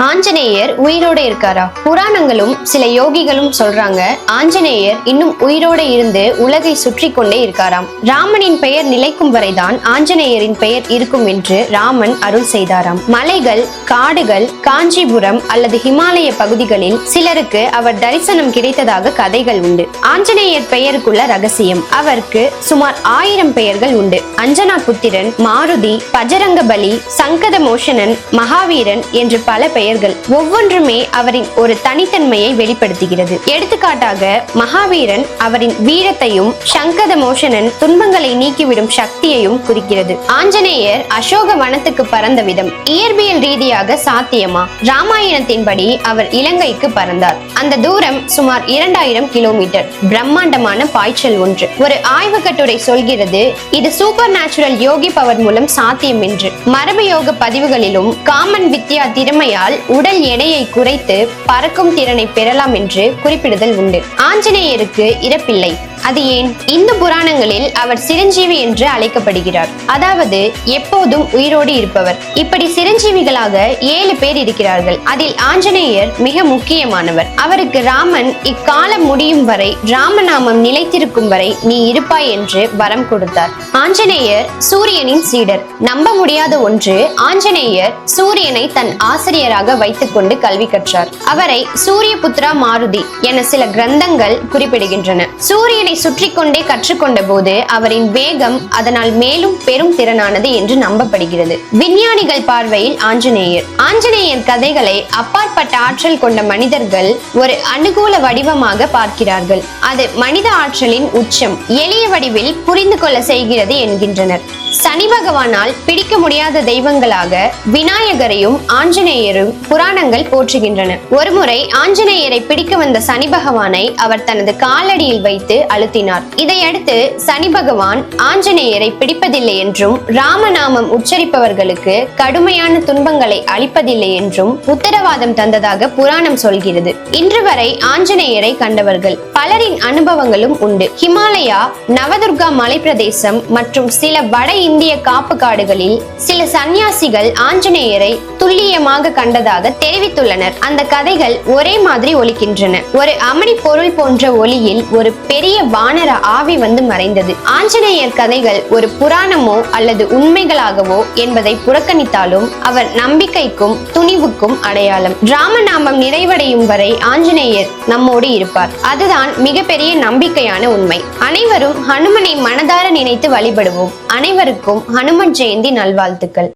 Ha! Anjaneyar உயிரோட இருக்காரா? புராணங்களும் சில யோகிகளும் சொல்றாங்க ஆஞ்சநேயர் இன்னும் உயிரோட இருந்து உலகை சுற்றி கொண்டே இருக்காராம். ராமனின் பெயர் நிலைக்கும் வரைதான் ஆஞ்சநேயரின் பெயர் இருக்கும் என்று ராமன் அருள் செய்தாராம். மலைகள் காடுகள் காஞ்சிபுரம் அல்லது ஹிமாலய பகுதிகளில் சிலருக்கு அவர் தரிசனம் கிடைத்ததாக கதைகள் உண்டு. ஆஞ்சநேயர் பெயருக்குள்ள ரகசியம் அவருக்கு சுமார் ஆயிரம் பெயர்கள் உண்டு. அஞ்சனா புத்திரன் மாருதி பஜரங்கபலி சங்கத மோஷனன் மகாவீரன் என்று பல பெயர்கள் ஒவ்வொன்றுமே அவரின் ஒரு தனித்தன்மையை வெளிப்படுத்துகிறது. எடுத்துக்காட்டாக மகாவீரன் அவரின் வீரத்தையும் சங்கத மோஷனன் துன்பங்களை நீக்கிவிடும் சக்தியையும் குறிக்கிறது. ஆஞ்சநேயர் அசோக வனத்துக்கு பறந்த விதம் இயற்பியல் ரீதியாக சாத்தியமா? ராமாயணத்தின்படி அவர் இலங்கைக்கு பறந்தார். அந்த தூரம் சுமார் இரண்டாயிரம் கிலோமீட்டர் பிரம்மாண்டமான பாய்ச்சல் ஒன்று. ஒரு ஆய்வு கட்டுரை சொல்கிறது இது சூப்பர் நேச்சுரல் யோகி பவர் மூலம் சாத்தியம் என்று. மரபு யோக பதிவுகளிலும் காமன் வித்யா திறமையால் உடல் எடையை குறைத்து பறக்கும் திறனை பெறலாம் என்று குறிப்பிடுதல் உண்டு. ஆஞ்சநேயருக்கு இறப்பில்லை. அது ஏன்? இந்து புராணங்களில் அவர் சிரஞ்சீவி என்று அழைக்கப்படுகிறார். அதாவது எப்போதும் உயிரோடு இருப்பவர். இப்படி சிரஞ்சீவிகளாக ஏழு பேர் இருக்கிறார்கள். அதில் ஆஞ்சநேயர் மிக முக்கியமானவர். அவருக்கு ராமன் இக்காலம் முடியும் வரை ராமநாமம் நிலைத்திருக்கும் வரை நீ இருப்பாய் என்று வரம் கொடுத்தார். ஆஞ்சநேயர் சூரியனின் சீடர். நம்ப முடியாத ஒன்று ஆஞ்சநேயர் சூரியனை தன் ஆசிரியராக வைத்துக் கொண்டு கல்வி கற்றார். அவரை சூரிய புத்ரா மாருதி என சில கிரந்தங்கள் குறிப்பிடுகின்றன. சூரியனை சுற்றி கொண்டே கற்றுக்கொண்ட போது அவரின் வேகம் அதனால் மேலும் பெரும் திறனானது என்று நம்பப்படுகிறது. விஞ்ஞானிகள் பார்வையில் ஆஞ்சநேயர். ஆஞ்சநேயர் கதைகளை அப்பாற்பட்ட ஆற்றல் கொண்ட மனிதர்கள் ஒரு அனுகூல வடிவமாக பார்க்கிறார்கள். அது மனித ஆற்றலின் உச்சம் எளிய வடிவில் புரிந்து கொள்ள செய்கிறது என்கின்றனர். சனி பகவானால் பிடிக்க முடியாத தெய்வங்களாக விநாயகரையும் ஆஞ்சநேயரும் புராணங்கள் போற்றுகின்றன. ஒருமுறை ஆஞ்சநேயரை பிடிக்க வந்த சனி பகவானை அவர் தனது காலடியில் வைத்து அழுத்தினார். இதையடுத்து சனி பகவான் ஆஞ்சநேயரை பிடிப்பதில்லை என்றும் ராமநாமம் உச்சரிப்பவர்களுக்கு கடுமையான துன்பங்களை அளிப்பதில்லை என்றும் உத்தரவாதம் தந்ததாக புராணம் சொல்கிறது. இன்று வரை ஆஞ்சநேயரை கண்டவர்கள் பலரின் அனுபவங்களும் உண்டு. ஹிமாலயா நவதுர்கா மலைப்பிரதேசம் மற்றும் சில வட இந்திய காப்பு காடுகளில் சில சந்நியாசிகள் ஆஞ்சநேயரை துல்லியமாக கண்டதாக தெரிவித்துள்ளனர். அந்த கதைகள் ஒரே மாதிரி ஒலிக்கின்றன. ஒரு அமளி பொருள் போன்ற ஒளியில் ஒரு பெரிய வானர ஆவி வந்து மறைந்தது. ஆஞ்சநேயர் கதைகள் ஒரு புராணமோ அல்லது உண்மைகளாகவோ என்பதை புறக்கணித்தாலும் அவர் நம்பிக்கைக்கும் துணிவுக்கும் அடையாளம். ராமநாமம் நிறைவடையும் வரை ஆஞ்சநேயர் நம்மோடு இருப்பார். அதுதான் மிகப்பெரிய நம்பிக்கையான உண்மை. அனைவரும் ஹனுமனை மனதார நினைத்து வழிபடுவோம். அனைவருக்கும் ஹனுமன் ஜெயந்தி நல்வாழ்த்துக்கள்.